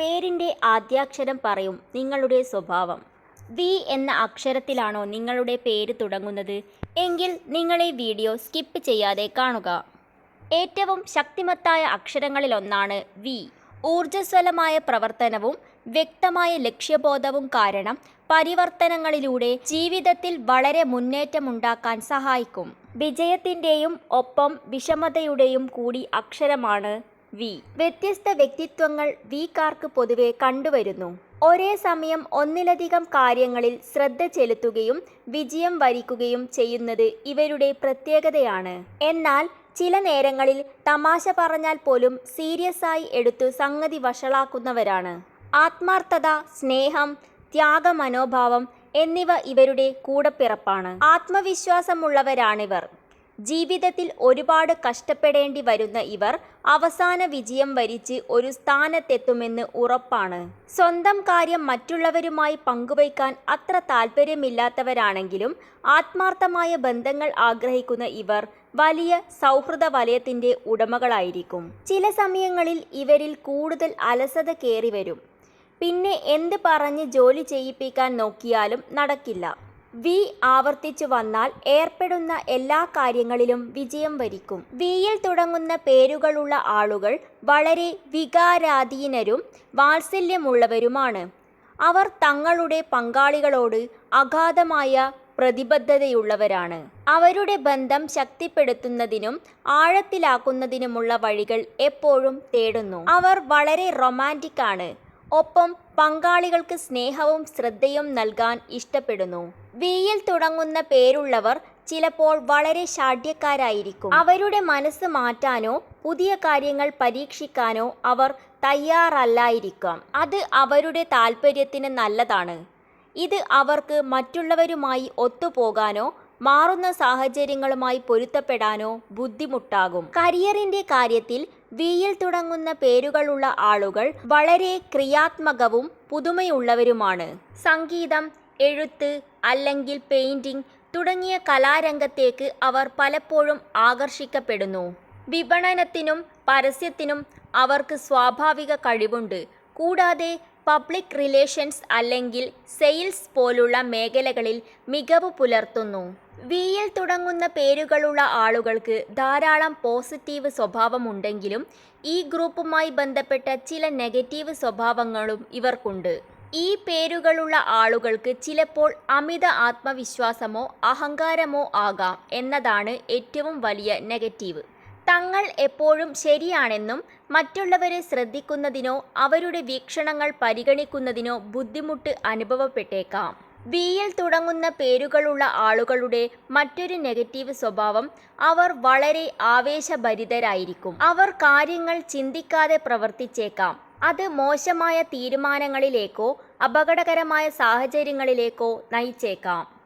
പേരിന്റെ ആദ്യാക്ഷരം പറയും നിങ്ങളുടെ സ്വഭാവം. വി എന്ന അക്ഷരത്തിലാണോ നിങ്ങളുടെ പേര് തുടങ്ങുന്നത്? എങ്കിൽ നിങ്ങളെ വീഡിയോ സ്കിപ്പ് ചെയ്യാതെ കാണുക. ഏറ്റവും ശക്തിമത്തായ അക്ഷരങ്ങളിലൊന്നാണ് വി. ഊർജസ്വലമായ പ്രവർത്തനവും വ്യക്തമായ ലക്ഷ്യബോധവും കാരണം പരിവർത്തനങ്ങളിലൂടെ ജീവിതത്തിൽ വളരെ മുന്നേറ്റമുണ്ടാക്കാൻ സഹായിക്കും. വിജയത്തിന്റെയും ഒപ്പം വിഷമതയുടെയും കൂടി അക്ഷരമാണ് വി. വ്യത്യസ്ത വ്യക്തിത്വങ്ങൾ വി കാർക്ക് പൊതുവെ കണ്ടുവരുന്നു. ഒരേ സമയം ഒന്നിലധികം കാര്യങ്ങളിൽ ശ്രദ്ധ ചെലുത്തുകയും വിജയം വരിക്കുകയും ചെയ്യുന്നത് ഇവരുടെ പ്രത്യേകതയാണ്. എന്നാൽ ചില നേരങ്ങളിൽ തമാശ പറഞ്ഞാൽ പോലും സീരിയസ് ആയി എടുത്തു സംഗതി വഷളാക്കുന്നവരാണ്. ആത്മാർത്ഥത സ്നേഹം ത്യാഗ മനോഭാവം എന്നിവ ഇവരുടെ കൂടപ്പിറപ്പാണ്. ആത്മവിശ്വാസമുള്ളവരാണിവർ. ജീവിതത്തിൽ ഒരുപാട് കഷ്ടപ്പെടേണ്ടി വരുന്ന ഇവർ അവസാന വിജയം വരിച്ച് ഒരു സ്ഥാനത്തെത്തുമെന്ന് ഉറപ്പാണ്. സ്വന്തം കാര്യം മറ്റുള്ളവരുമായി പങ്കുവയ്ക്കാൻ അത്ര താല്പര്യമില്ലാത്തവരാണെങ്കിലും ആത്മാർത്ഥമായ ബന്ധങ്ങൾ ആഗ്രഹിക്കുന്ന ഇവർ വലിയ സൗഹൃദ വലയത്തിന്റെ ഉടമകളായിരിക്കും. ചില സമയങ്ങളിൽ ഇവരിൽ കൂടുതൽ അലസത കയറി വരും പിന്നെ എന്ത് പറഞ്ഞ് ജോലി ചെയ്യിപ്പിക്കാൻ നോക്കിയാലും നടക്കില്ല. വി ആവർത്തിച്ചു വന്നാൽ ഏർപ്പെടുന്ന എല്ലാ കാര്യങ്ങളിലും വിജയം വരിക്കും. വിയിൽ തുടങ്ങുന്ന പേരുകളുള്ള ആളുകൾ വളരെ വികാരാധീനരും വാത്സല്യമുള്ളവരുമാണ്. അവർ തങ്ങളുടെ പങ്കാളികളോട് അഗാധമായ പ്രതിബദ്ധതയുള്ളവരാണ്. അവരുടെ ബന്ധം ശക്തിപ്പെടുത്തുന്നതിനും ആഴത്തിലാക്കുന്നതിനുമുള്ള വഴികൾ എപ്പോഴും തേടുന്നു. അവർ വളരെ റൊമാന്റിക് ആണ്. ഒപ്പം പങ്കാളികൾക്ക് സ്നേഹവും ശ്രദ്ധയും നൽകാൻ ഇഷ്ടപ്പെടുന്നു. വിയിൽ തുടങ്ങുന്ന പേരുള്ളവർ ചിലപ്പോൾ വളരെ ഷാഢ്യക്കാരായിരിക്കും അവരുടെ മനസ്സ് മാറ്റാനോ പുതിയ കാര്യങ്ങൾ പരീക്ഷിക്കാനോ അവർ തയ്യാറല്ലായിരിക്കാം. അത് അവരുടെ താല്പര്യത്തിന് നല്ലതാണ്. ഇത് അവർക്ക് മറ്റുള്ളവരുമായി ഒത്തുപോകാനോ മാറുന്ന സാഹചര്യങ്ങളുമായി പൊരുത്തപ്പെടാനോ ബുദ്ധിമുട്ടാകും. കരിയറിന്റെ കാര്യത്തിൽ വിയിൽ തുടങ്ങുന്ന പേരുകളുള്ള ആളുകൾ വളരെ ക്രിയാത്മകവും പുതുമയുള്ളവരുമാണ്. സംഗീതം എഴുത്ത് അല്ലെങ്കിൽ പെയിന്റിംഗ് തുടങ്ങിയ കലാരംഗത്തേക്ക് അവർ പലപ്പോഴും ആകർഷിക്കപ്പെടുന്നു. വിപണനത്തിനും പരസ്യത്തിനും അവർക്ക് സ്വാഭാവിക കഴിവുണ്ട്. കൂടാതെ പബ്ലിക് റിലേഷൻസ് അല്ലെങ്കിൽ സെയിൽസ് പോലുള്ള മേഖലകളിൽ മികവ് പുലർത്തുന്നു. വിയിൽ തുടങ്ങുന്ന പേരുകളുള്ള ആളുകൾക്ക് ധാരാളം പോസിറ്റീവ് സ്വഭാവമുണ്ടെങ്കിലും ഈ ഗ്രൂപ്പുമായി ബന്ധപ്പെട്ട ചില നെഗറ്റീവ് സ്വഭാവങ്ങളും ഇവർക്കുണ്ട്. ഈ പേരുകളുള്ള ആളുകൾക്ക് ചിലപ്പോൾ അമിത ആത്മവിശ്വാസമോ അഹങ്കാരമോ ആകാം എന്നതാണ് ഏറ്റവും വലിയ നെഗറ്റീവ്. തങ്ങൾ എപ്പോഴും ശരിയാണെന്നും മറ്റുള്ളവരെ ശ്രദ്ധിക്കുന്നതിനോ അവരുടെ വീക്ഷണങ്ങൾ പരിഗണിക്കുന്നതിനോ ബുദ്ധിമുട്ട് അനുഭവപ്പെട്ടേക്കാം. വിയിൽ തുടങ്ങുന്ന പേരുകളുള്ള ആളുകളുടെ മറ്റൊരു നെഗറ്റീവ് സ്വഭാവം അവർ വളരെ ആവേശഭരിതരായിരിക്കും. അവർ കാര്യങ്ങൾ ചിന്തിക്കാതെ പ്രവർത്തിച്ചേക്കാം. അത് മോശമായ തീരുമാനങ്ങളിലേക്കോ അപകടകരമായ സാഹചര്യങ്ങളിലേക്കോ നയിച്ചേക്കാം.